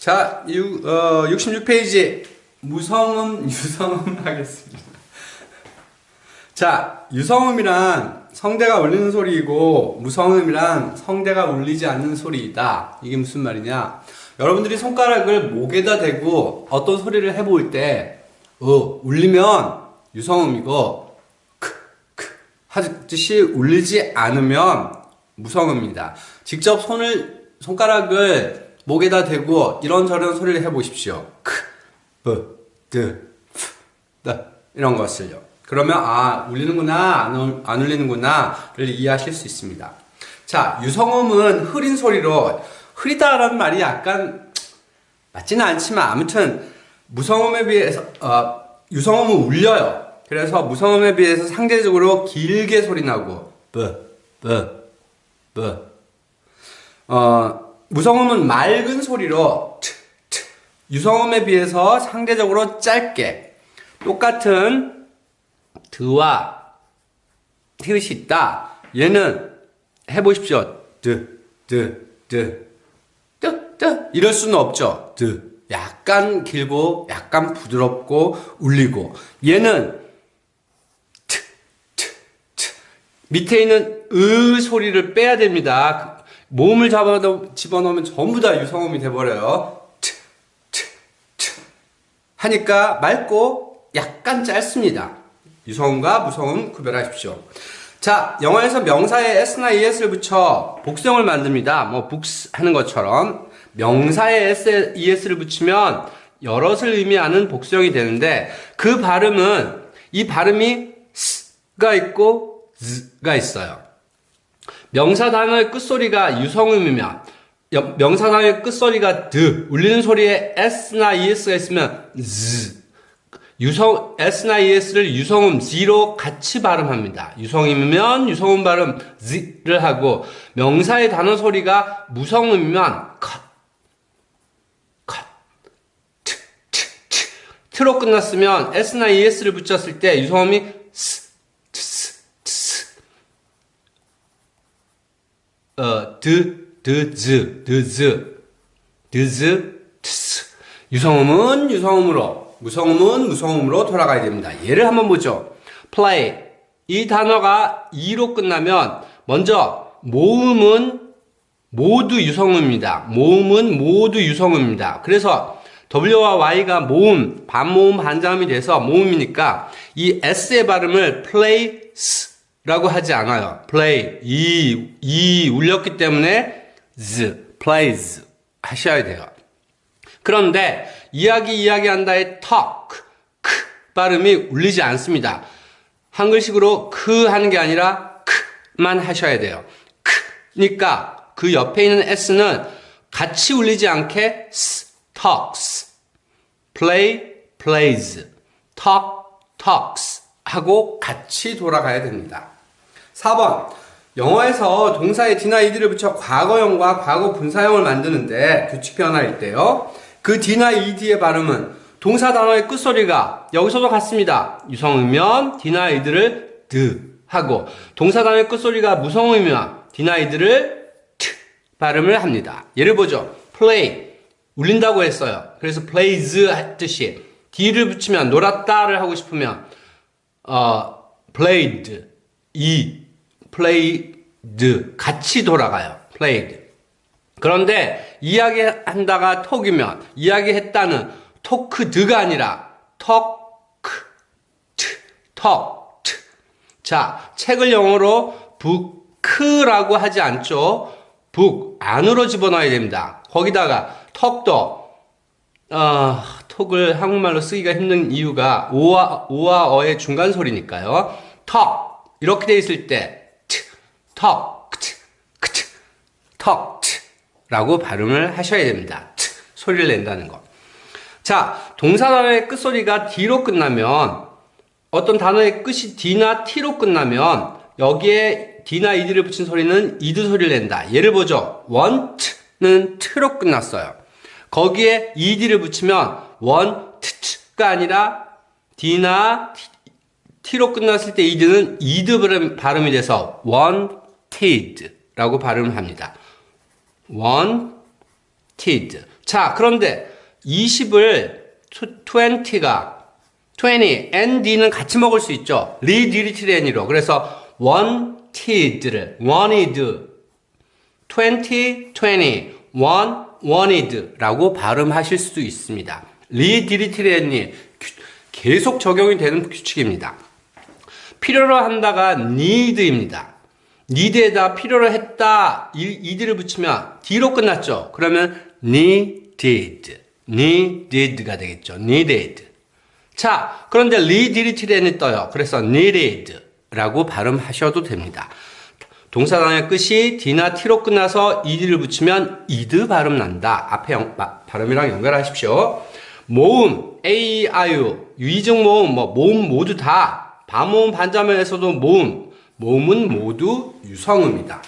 자, 유, 어, 66페이지. 무성음, 유성음 하겠습니다. 자, 유성음이란 성대가 울리는 소리이고, 무성음이란 성대가 울리지 않는 소리이다. 이게 무슨 말이냐? 여러분들이 손가락을 목에다 대고 어떤 소리를 해볼 때, 어, 울리면 유성음이고, 크, 크 하듯이 울리지 않으면 무성음입니다. 직접 손을, 손가락을 목에다 대고 이런저런 소리를 해보십시오. 크, 브, 드, 프, 다 이런 것을요. 그러면 아 울리는구나 안, 울- 안 울리는구나를 이해하실 수 있습니다. 자 유성음은 흐린 소리로 흐리다라는 말이 약간 맞지는 않지만 아무튼 무성음에 비해서 어, 유성음은 울려요. 그래서 무성음에 비해서 상대적으로 길게 소리 나고 b브브 어, 무성음은 맑은 소리로 트, 트. 유성음에 비해서 상대적으로 짧게 똑같은 드와 티읕이 있다. 얘는 해보십시오. 드, 드, 드, 드, 드. 이럴 수는 없죠. 드. 약간 길고, 약간 부드럽고, 울리고. 얘는 트, 트, 트. 밑에 있는 으 소리를 빼야 됩니다. 그 몸을 잡아 집어넣으면 전부 다 유성음이 돼버려요. 트, 트, 트. 하니까 맑고 약간 짧습니다. 유성음과 무성음 구별하십시오. 자, 영어에서 명사에 s나 es를 붙여 복수형을 만듭니다. 뭐 books 하는 것처럼 명사에 s, es를 붙이면 여럿을 의미하는 복수형이 되는데 그 발음은 이 발음이 s가 있고 z가 있어요. 명사 단어의 끝소리가 유성음이면 여- 명사 단어의 끝소리가 드 울리는 소리에 s나 es가 있으면 z 유성 s나 es를 유성음 z로 같이 발음합니다. 유성음이면 유성음 발음 z를 하고 명사의 단어 소리가 무성음이면 컷, 컷. 트로 끝났으면 s나 es를 붙였을 때 유성음이 스, 트스, 트스. 어, 드, 드, 즈, 드, 즈, 드, 즈, 트스. 유성음은 유성음으로, 무성음은 무성음으로 돌아가야 됩니다. 예를 한번 보죠. play. 이 단어가 e로 끝나면 먼저 모음은 모두 유성음입니다. 모음은 모두 유성음입니다. 그래서 W와 Y가 모음, 반모음, 반자음이 돼서 모음이니까 이 S의 발음을 plays 라고 하지 않아요. play, 이, 이 울렸기 때문에 z, plays 하셔야 돼요. 그런데 이야기 이야기한다의 talk, 크 발음이 울리지 않습니다. 한글식으로 크 하는 게 아니라 크만 하셔야 돼요. 크니까 그 옆에 있는 s는 같이 울리지 않게 s, talks, play, plays, talk, talks 하고 같이 돌아가야 됩니다. 4번. 영어에서 동사에 d나 ed를 붙여 과거형과 과거 분사형을 만드는데 규칙 변화일 때요. 그 d나 ed의 발음은 동사 단어의 끝소리가 여기서도 같습니다. 유성이면 d나 ed를 드 하고 동사 단어의 끝소리가 무성이면 d나 ed를 트 발음을 합니다. 예를 보죠. play 울린다고 했어요. 그래서 plays 했듯이 d를 붙이면 놀았다를 하고 싶으면 어, played, 이, played 같이 돌아가요. played. 그런데 이야기한다가 톡이면 이야기했다는 토크드가 아니라 턱크, 트, 턱, 트. 자, 책을 영어로 북크라고 하지 않죠. 북 안으로 집어넣어야 됩니다. 거기다가 턱도 어, 톡을 한국말로 쓰기가 힘든 이유가 오와 오와 어의 중간 소리니까요. 턱 이렇게 돼 있을 때 트, 턱, 트, 크트, 턱, 트 라고 발음을 하셔야 됩니다. 트, 소리를 낸다는 거. 자, 동사 단어의 끝소리가 D로 끝나면 어떤 단어의 끝이 D나 T로 끝나면 여기에 D나 ED를 붙인 소리는 ED 소리를 낸다. 예를 보죠. want는 T로 끝났어요. 거기에 ED를 붙이면 want가 아니라 D나 T로 끝났을 때 ED 발음- 발음이 돼서 wanted라고 발음을 합니다. wanted. 자, 그런데 20을 20가 20 and d는 같이 먹을 수 있죠. 리디리티레니로. 그래서 wanted를 wanted 20, 20, one, wanted라고 발음하실 수도 있습니다. 리디리티레니 계속 적용이 되는 규칙입니다. 필요로 한다가 need입니다. need에다 필요로 했다 이들을 붙이면 d로 끝났죠. 그러면 needed, needed가 되겠죠. needed. 자, 그런데 리디리티렌이 떠요. 그래서 needed라고 발음하셔도 됩니다. 동사단의 끝이 d나 t로 끝나서 ed를 붙이면 ed 발음 난다. 앞에 영, 마, 발음이랑 연결하십시오. 모음, a, i, u, 유의적 모음, 뭐 모음 모두 다 반모음 반자면에서도 모음, 모음은 모두 유성음이다.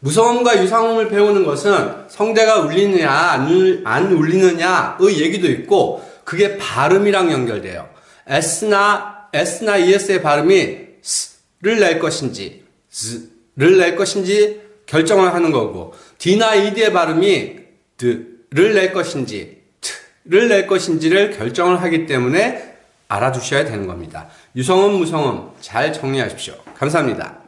무성음과 유성음을 배우는 것은 성대가 울리느냐 안, 안 울리느냐의 얘기도 있고 그게 발음이랑 연결돼요. s나 s나 es의 발음이 s를 낼 것인지 z를 낼 것인지 결정을 하는 거고 d나 ed의 발음이 d를 낼 것인지 낼 것인지를 결정을 하기 때문에 알아두셔야 되는 겁니다. 유성음, 무성음 잘 정리하십시오. 감사합니다.